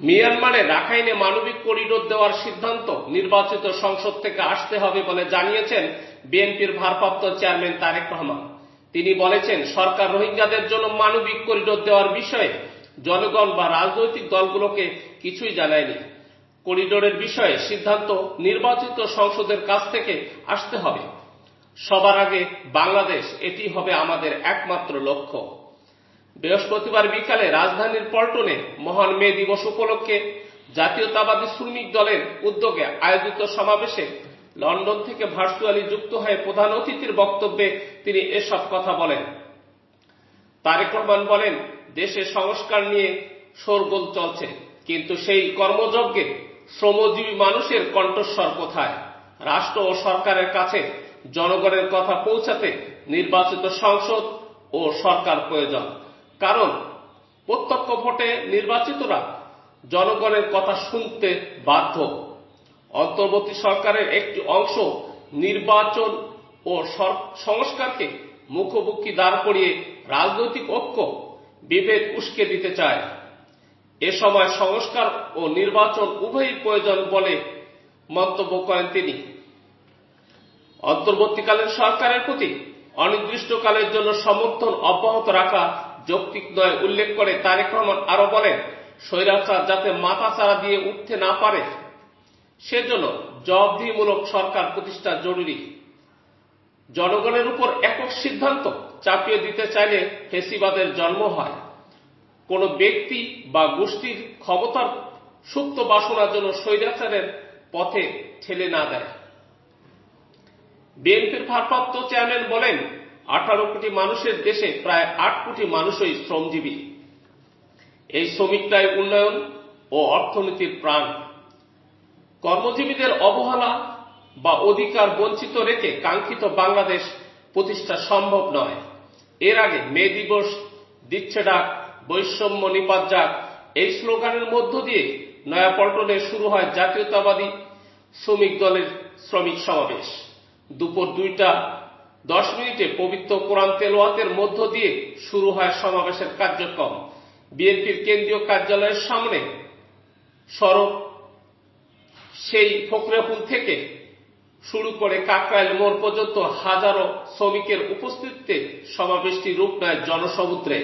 মিয়ানমারে রাখাইনে মানবিক করিডোর দেওয়ার সিদ্ধান্ত নির্বাচিত সংসদ থেকে আসতে হবে বলে জানিয়েছেন বিএনপির ভারপ্রাপ্ত চেয়ারম্যান তারেক রহমান। তিনি বলেছেন, সরকার রোহিঙ্গাদের জন্য মানবিক করিডোর দেওয়ার বিষয়ে জনগণ বা রাজনৈতিক দলগুলোকে কিছুই জানায়নি। করিডোরের বিষয়ে সিদ্ধান্ত নির্বাচিত সংসদের কাছ থেকে আসতে হবে। সবার আগে বাংলাদেশ, এটি হবে আমাদের একমাত্র লক্ষ্য। বৃহস্পতিবার বিকালে রাজধানীর পল্টনে মহান মে দিবস উপলক্ষে জাতীয়তাবাদী শ্রমিক দলের উদ্যোগে আয়োজিত সমাবেশে লন্ডন থেকে ভার্চুয়ালি যুক্ত হয়ে প্রধান অতিথির বক্তব্যে তিনি এসব কথা বলেন। তারেক রহমান বলেন, দেশে সংস্কার নিয়ে শোরগোল চলছে, কিন্তু সেই কর্মযজ্ঞে শ্রমজীবী মানুষের কণ্ঠস্বর কোথায়? রাষ্ট্র ও সরকারের কাছে জনগণের কথা পৌঁছাতে নির্বাচিত সংসদ ও সরকার প্রয়োজন। কারণ প্রত্যক্ষ ভোটে নির্বাচিতরা জনগণের কথা শুনতে বাধ্য। অন্তর্বর্তী সরকারের একটি অংশ নির্বাচন ও সংস্কারকে মুখোমুখি দাঁড় করিয়ে রাজনৈতিক ঐক্য, বিভেদ উস্কে দিতে চায়। এ সময় সংস্কার ও নির্বাচন উভয়ই প্রয়োজন বলে মন্তব্য করেন তিনি। অন্তর্বর্তীকালীন সরকারের প্রতি অনির্দিষ্টকালের জন্য সমর্থন অব্যাহত রাখা যৌক্তিক নয় উল্লেখ করে তারেক রহমান আরও বলেন, স্বৈরাচার যাতে মাথা চারা দিয়ে উঠতে না পারে, সেজন্য জবাবদিহিমূলক সরকার প্রতিষ্ঠা জরুরি। জনগণের উপর একক সিদ্ধান্ত চাপিয়ে দিতে চাইলে ফেসিবাদের জন্ম হয়। কোন ব্যক্তি বা গোষ্ঠীর ক্ষমতার সুপ্ত বাসনার জন্য স্বৈরাচারের পথে ঠেলে না দেয়। বিএনপির ভারপ্রাপ্ত চেয়ারম্যান বলেন আঠারো কোটি মানুষের দেশে প্রায় আট কোটি মানুষই শ্রমজীবী। এই শ্রমিকটাই উন্নয়ন ও অর্থনীতির প্রাণ। কর্মজীবীদের অবহেলা বা অধিকার বঞ্চিত রেখে কাঙ্ক্ষিত বাংলাদেশ প্রতিষ্ঠা সম্ভব নয়। এর আগে মে দিবস, দিচ্ছে ডাক, বৈষম্য নিপাত যাক, এই স্লোগানের মধ্য দিয়ে নয়াপল্টনে শুরু হয় জাতীয়তাবাদী শ্রমিক দলের শ্রমিক সমাবেশ। দুপুর দুইটা দশ মিনিটে পবিত্র কোরআন তেলোয়াতের মধ্য দিয়ে শুরু হয় সমাবেশের কার্যক্রম। বিএনপির কেন্দ্রীয় কার্যালয়ের সামনে সড়ক সেই ফকরিয়াপুল থেকে শুরু করে কাকরাইল মোড় পর্যন্ত হাজারো শ্রমিকের উপস্থিতিতে সমাবেশটি রূপ নেয় জনসমুদ্রে।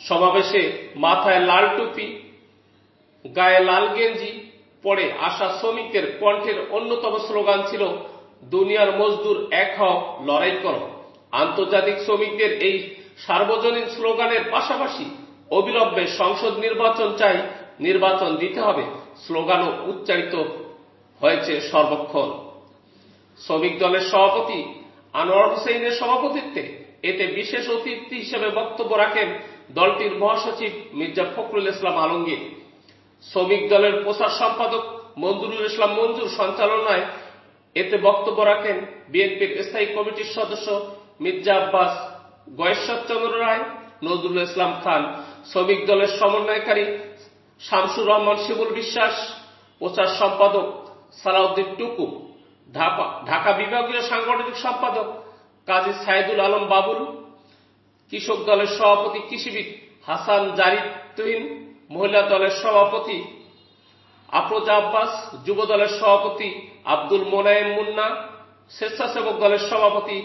সমাবেশে মাথায় লাল টুপি, গায়ে লাল গেঞ্জি পরে আসা শ্রমিকের কণ্ঠের অন্যতম স্লোগান ছিল দুনিয়ার মজদুর এক হও, লড়াই করো। আন্তর্জাতিক শ্রমিকদের এই সার্বজনীন স্লোগানের পাশাপাশি অবিলম্বে সংসদ নির্বাচন চাই, নির্বাচন দিতে হবে। স্লোগানও উচ্চারিত হয়েছে সর্বক্ষণ। শ্রমিক দলের সভাপতি আনোয়ার হোসেনের সভাপতিত্বে এতে বিশেষ অতিথি হিসেবে বক্তব্য রাখেন দলটির মহাসচিব মির্জা ফখরুল ইসলাম আলমগীর। শ্রমিক দলের প্রচার সম্পাদক মঞ্জুরুল ইসলাম মঞ্জুর সঞ্চালনায় এতে বক্তব্য রাখেন বিএনপির স্থায়ী কমিটির সদস্য মির্জা আব্বাস, গয়েশ্বর চন্দ্র রায়, নজরুল ইসলাম খান, শ্রমিক দলের সমন্বয়কারী শামসুর রহমান শিবুল বিশ্বাস, প্রচার সম্পাদক সালাউদ্দিন টুকু ঢাকা বিভাগীয় সাংগঠনিক সম্পাদক কাজী সাইদুল আলম বাবুল, কৃষক দলের সভাপতি কৃষিবিদ হাসান জারিদ তুহিন, মহিলা দলের সভাপতি আফরোজা আব্বাস, যুব দলের সভাপতি আব্দুল মোনায়েম মুন্না, স্বেচ্ছাসেবক দলের সভাপতি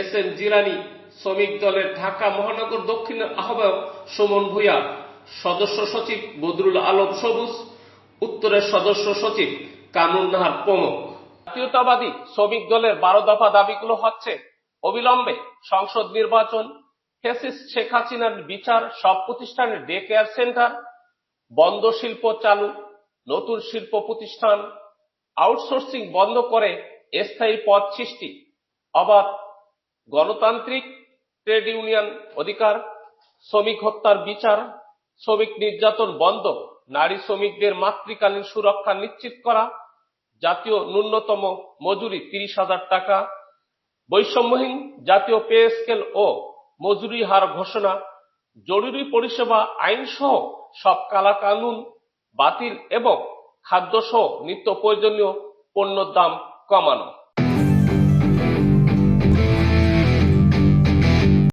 এস এম জিলানি, শ্রমিক দলের ঢাকা মহানগর দক্ষিণের আহ্বায়ক সুমন ভূঁইয়া, সদস্য সচিব বদরুল আলম সবুজ, উত্তরের সদস্য সচিব কামরুন নাহার প্রমুখ। জাতীয়তাবাদী শ্রমিক দলের বারো দফা দাবিগুলো হচ্ছে অবিলম্বে সংসদ নির্বাচন, ফেসিস শেখ হাসিনার বিচার, সব প্রতিষ্ঠানের ডে কেয়ার সেন্টার, বন্ধ শিল্প চালু, নতুন শিল্প প্রতিষ্ঠান আউটসোর্সিং বন্ধ করে স্থায়ী পদ সৃষ্টি। অবাধ গণতান্ত্রিক ট্রেড ইউনিয়ন অধিকার, শ্রমিক হত্যার বিচার, শ্রমিক নির্যাতন বন্ধ, নারী শ্রমিকদের মাতৃকালীন সুরক্ষা নিশ্চিত করা, জাতীয় ন্যূনতম মজুরি তিরিশ হাজার টাকা, বৈষম্যহীন জাতীয় পে স্কেল ও মজুরি হার ঘোষণা, জরুরি পরিষেবা আইন সহ সব কালা কানুন বাতিল এবং খাদ্যসহ নিত্য প্রয়োজনীয় পণ্যের দাম কমানো।